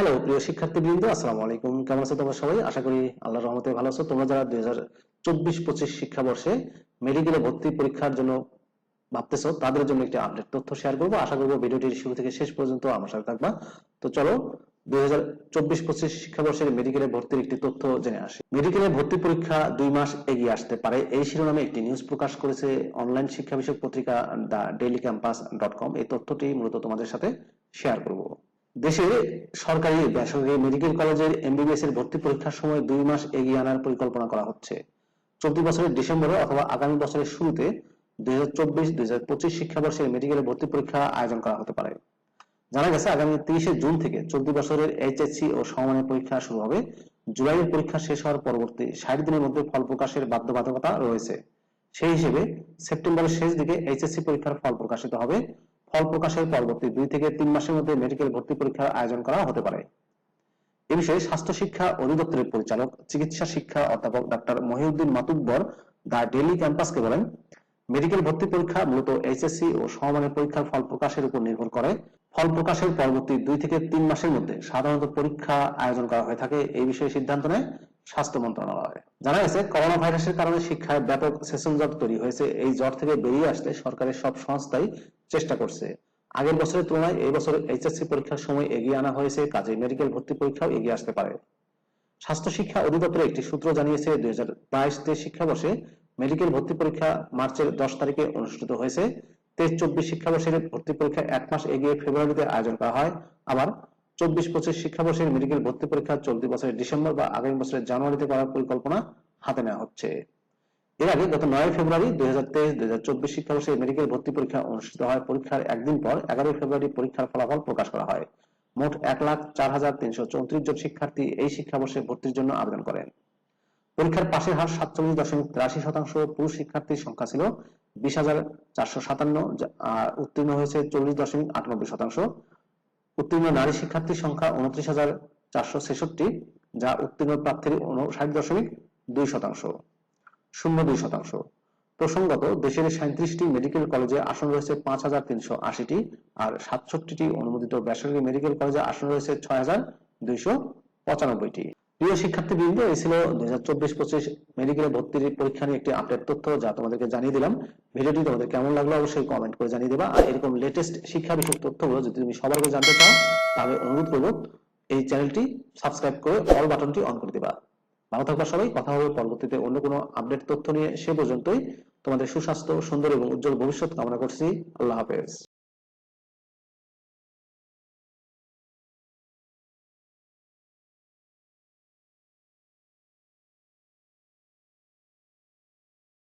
Hello প্রিয় শিক্ষার্থীবৃন্দ, আসসালামু আলাইকুম। কেমন আছো তোমরা সবাই? আশা করি আল্লাহর রহমতে ভালো আছো। তোমরা যারা দুই হাজার চব্বিশ পঁচিশ শিক্ষাবর্ষে মেডিকেলে ভর্তি পরীক্ষার জন্য ভাবতেছো, তাদের জন্য একটি আপডেট তথ্য শেয়ার করব। আশা করব ভিডিওটির শুরু থেকে শেষ পর্যন্ত আমার সাথে থাকবা। তো চলো, দুই হাজার চব্বিশ পঁচিশ শিক্ষাবর্ষের মেডিকেলে ভর্তির একটি তথ্য জেনে আসি। মেডিকেলে ভর্তি পরীক্ষা দুই মাস এগিয়ে আসতে পারে। এই শিরোনামে একটি নিউজ প্রকাশ করেছে অনলাইন শিক্ষা বিষয়ক পত্রিকা the Daily Campus dot com এই তথ্যটি মূলত তোমাদের সাথে শেয়ার করব। দেশে সরকারি, বেসরকারি মেডিকেল কলেজের এমবিবিএস এর ভর্তি পরীক্ষার সময় দুই মাস এগিয়ে আনার পরিকল্পনা করা হচ্ছে। চলতি বছরের ডিসেম্বরে অথবা আগামী বছরের শুরুতে দুই হাজার চব্বিশ, দুই হাজার পঁচিশ শিক্ষাবর্ষে মেডিকেল ভর্তি পরীক্ষা আয়োজন করা হতে পারে। জানা গেছে আগামী তিরিশে জুন থেকে চলতি বছরের এইচএসসি ও সমমানের পরীক্ষা শুরু হবে। জুলাইয়ের পরীক্ষা শেষ হওয়ার পরবর্তী ষাট দিনের মধ্যে ফল প্রকাশের বাধ্যবাধকতা রয়েছে। সেই হিসেবে সেপ্টেম্বরের শেষ দিকে এইচএসসি পরীক্ষার ফল প্রকাশিত হবে। ফল প্রকাশের পরবর্তী দুই থেকে তিন মাসের মধ্যে মেডিকেল ভর্তি পরীক্ষার আয়োজন করা হতে পারে। এ বিষয়ে স্বাস্থ্য শিক্ষা অধিদপ্তরের পরিচালক, চিকিৎসা শিক্ষা অধ্যাপক doctor Mohiuddin Matubbar the Daily ক্যাম্পাসকে বলেন, মেডিকেল ভর্তি পরীক্ষা মূলত এইচএসসি ও সমমানের পরীক্ষার ফল প্রকাশের উপর নির্ভর করে। ফল প্রকাশের পরবর্তী দুই থেকে তিন মাসের মধ্যে সাধারণত পরীক্ষা আয়োজন করা হয়ে থাকে। এই বিষয়ে সিদ্ধান্ত নেয় স্বাস্থ্য মন্ত্রণালয়। জানা গেছে করোনা ভাইরাসের কারণে শিক্ষায় ব্যাপক সেশন জট তৈরি হয়েছে। এই জট থেকে বেরিয়ে আসতে সরকারের সব সংস্থাই চেষ্টা করছে। আগের বছরের তুলনায় এই বছর এইচএসসি পরীক্ষার সময় এগিয়ে আনা হয়েছে কাজে মেডিকেল ভর্তি পরীক্ষাও এগিয়ে আসতে পারে। স্বাস্থ্য শিক্ষা অধিদপ্তরের একটি সূত্র জানিয়েছে, দুই হাজার বাইশ তেইশ শিক্ষাবর্ষে মেডিকেল ভর্তি পরীক্ষা মার্চের দশ তারিখে অনুষ্ঠিত হয়েছে। তেইশ চব্বিশ শিক্ষাবর্ষের ভর্তি পরীক্ষা এক মাস এগিয়ে ফেব্রুয়ারিতে আয়োজন করা হয়। আবার চব্বিশ পঁচিশ শিক্ষাবর্ষের মেডিকেল ভর্তি পরীক্ষা চলতি বছরের ডিসেম্বর বা আগামী বছরের জানুয়ারিতে করার পরিকল্পনা হাতে নেওয়া হচ্ছে। এর আগে গত নয় ফেব্রুয়ারি দুই হাজার তেইশ, দুই হাজার চব্বিশ শিক্ষাবর্ষে মেডিকেল ভর্তি পরীক্ষা অনুষ্ঠিত হয়। পরীক্ষার একদিন পর এগারোই ফেব্রুয়ারি পরীক্ষার ফলাফল প্রকাশ করা হয়। মোট এক লাখ চার হাজার তিনশো চৌত্রিশ জন শিক্ষার্থী এই শিক্ষাবর্ষে ভর্তির জন্য আবেদন করেন। পরীক্ষার পাশের হার সাতচল্লিশ দশমিক তিরাশি শতাংশ পুরুষ শিক্ষার্থীর সংখ্যা ছিল বিশ হাজার চারশো সাতান্ন আর উত্তীর্ণ হয়েছে চল্লিশ দশমিক আটানব্বই শতাংশ। উত্তীর্ণ নারী শিক্ষার্থীর সংখ্যা উনত্রিশ হাজার চারশো ছেষট্টি, যা উত্তীর্ণ প্রার্থীর ষাট দশমিক দুই শতাংশ, শূন্য দুই শতাংশ। প্রসঙ্গত, দেশের সাঁত্রিশটি মেডিকেল কলেজে আসন রয়েছে পাঁচ হাজার তিনশো আশিটি আর সাতষট্টিটি অনুমোদিত বেসরকারি মেডিকেল কলেজে আসন রয়েছে ছয় হাজার দুইশো পঁচানব্বইটি। প্রিয় শিক্ষার্থী বৃন্দ এই ছিল দুই হাজার চব্বিশ পঁচিশ মেডিকেলে ভর্তির পরীক্ষা নিয়ে একটি আপডেট তথ্য যা তোমাদেরকে জানিয়ে দিলাম। ভিডিওটি তোমাদের কেমন লাগল অবশ্যই কমেন্ট করে জানিয়ে দেবা। আর এরকম লেটেস্ট শিক্ষা বিষয়ক তথ্যগুলো যদি তুমি সবার আগে জানতে চাও, তাহলে অনুরোধ করব এই চ্যানেলটি সাবস্ক্রাইব করে অল বাটনটি অন করে দিবা। ভালো থাকবা সবাই, কথা হবে পরবর্তীতে অন্য কোনো আপডেট তথ্য নিয়ে। সে পর্যন্তই তোমাদের সুস্বাস্থ্য, সুন্দর এবং উজ্জ্বল ভবিষ্যৎ কামনা করছি। আল্লাহ হাফেজ।